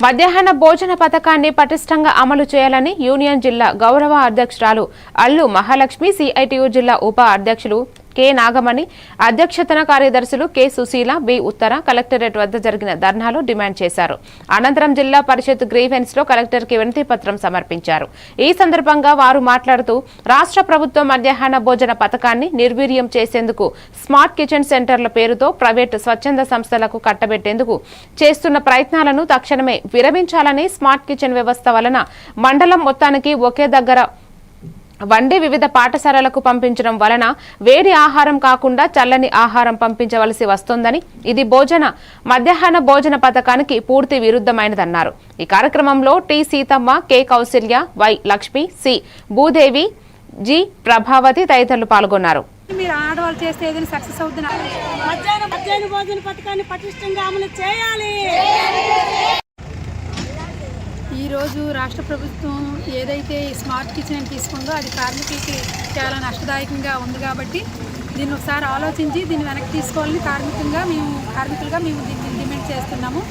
మధ్యాహ్న భోజన పథకాన్ని పటిష్టంగా అమలు చేయాలని యూనియన్ జిల్లా గౌరవ అధ్యక్షురాలు అల్లు మహాలక్ష్మి సిఐటియు జిల్లా ఉప అధ్యక్షులు కె నాగమణి అధ్యక్షతన కార్యదర్శులు K Sushila B Uttara collectorate వద్ద జరిగిన ధర్నాలో డిమాండ్ చేశారు. అనంతరం జిల్లా పరిషత్ గ్రీవెన్స్లో కలెక్టర్కి వినతి పత్రం సమర్పించారు. ఈ సందర్భంగా వారు మాట్లాడుతూ రాష్ట్ర ప్రభుత్వం మధ్యాహ్న భోజన పథకాన్ని నిర్వీర్యం చేసేందుకు స్మార్ట్ కిచెన్ సెంటర్ల పేరుతో ప్రైవేటు స్వచ్ఛంద సంస్థలకు కట్టబెట్టేందుకు చేస్తున్న ప్రయత్నాలను తక్షణమే విరమించాలని స్మార్ట్ కిచెన్ వ్యవస్థ వలన మండలం మొత్తానికి ఒకే దగ్గర వండి వివిధ పాఠశాలలకు పంపించడం వలన వేడి ఆహారం కాకుండా చల్లని ఆహారం పంపించవలసి వస్తోందని ఇది భోజన మధ్యాహ్న భోజన పథకానికి పూర్తి విరుద్ధమైనదన్నారు. ఈ కార్యక్రమంలో T. Seethamma K. Kausalya Y. Lakshmi C. Bhudevi G. Prabhavathi తదితరులు పాల్గొన్నారు. మీరు ఆడవాళ్ళు చేస్తే ఏదైనా సక్సెస్ అవుతుంది మధ్యాహ్న మధ్యాహ్న భోజన పథకాన్ని పటిష్టంగా అమలు చేయాలి. ఈరోజు రాష్ట్ర ప్రభుత్వం ఏదైతే ఈ స్మార్ట్ కిచెన్ తీసుకుందో అది కార్మికులకి చాలా నష్టదాయకంగా ఉంది కాబట్టి దీన్ని ఒకసారి ఆలోచించి దీన్ని వెనక్కి తీసుకోవాలని కార్మికంగా మేము కార్మికులుగా మేము దీన్ని డిమాండ్ చేస్తున్నాము.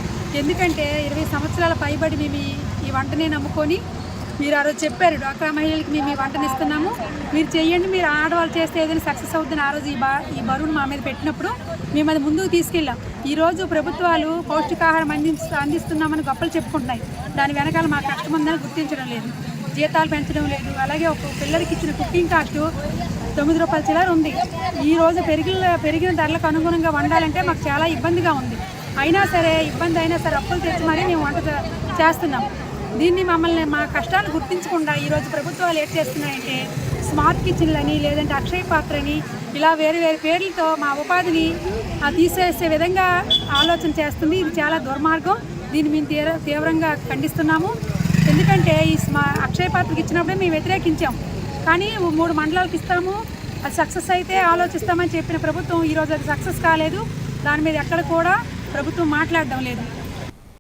ఎందుకంటే ఇరవై సంవత్సరాల పైబడి మేము ఈ వంటనే నమ్ముకొని మీరు ఆ రోజు చెప్పారు డ్వాక్రా మహిళలకి మేము ఈ వంటని ఇస్తున్నాము. మీరు చేయండి మీరు ఆడవాళ్ళు చేస్తే ఏదైనా సక్సెస్ అవుతుంది ఆ రోజు ఈ బా ఈ బరువును మా మీద పెట్టినప్పుడు మేము అది ముందుకు తీసుకెళ్ళాం. ఈరోజు ప్రభుత్వాలు పౌష్టికాహారం అంది అందిస్తున్నామని గొప్పలు చెప్పుకుంటున్నాయి. దాని వెనకాల మా కష్టం ఉందని గుర్తించడం లేదు. జీతాలు పెంచడం లేదు. అలాగే ఒక పిల్లలకి ఇచ్చిన కుకింగ్ కాస్ట్ తొమ్మిది రూపాయల చిల్లర ఉంది. ఈరోజు పెరిగిన పెరిగిన ధరలకు అనుగుణంగా వండాలంటే మాకు చాలా ఇబ్బందిగా ఉంది. అయినా సరే ఇబ్బంది అయినా సరే అప్పులు తెచ్చి మరీ మేము వంట చేస్తున్నాం. దీన్ని మమ్మల్ని మా కష్టాలు గుర్తించకుండా ఈరోజు ప్రభుత్వాలు ఏం చేస్తున్నాయంటే స్మార్ట్ కిచెన్లని లేదంటే అక్షయ పాత్రని ఇలా వేరు వేరు పేర్లతో మా ఉపాధిని తీసేసే విధంగా ఆలోచన చేస్తుంది. ఇది చాలా దుర్మార్గం. దీన్ని మేము తీవ్ర తీవ్రంగా ఖండిస్తున్నాము. ఎందుకంటే ఈ స్మా అక్షయ పాత్రకి ఇచ్చినప్పుడే మేము వ్యతిరేకించాం. కానీ మూడు మండలాలకు ఇస్తాము. అది సక్సెస్ అయితే ఆలోచిస్తామని చెప్పిన ప్రభుత్వం ఈరోజు అది సక్సెస్ కాలేదు. దాని మీద ఎక్కడ కూడా ప్రభుత్వం మాట్లాడడం లేదు.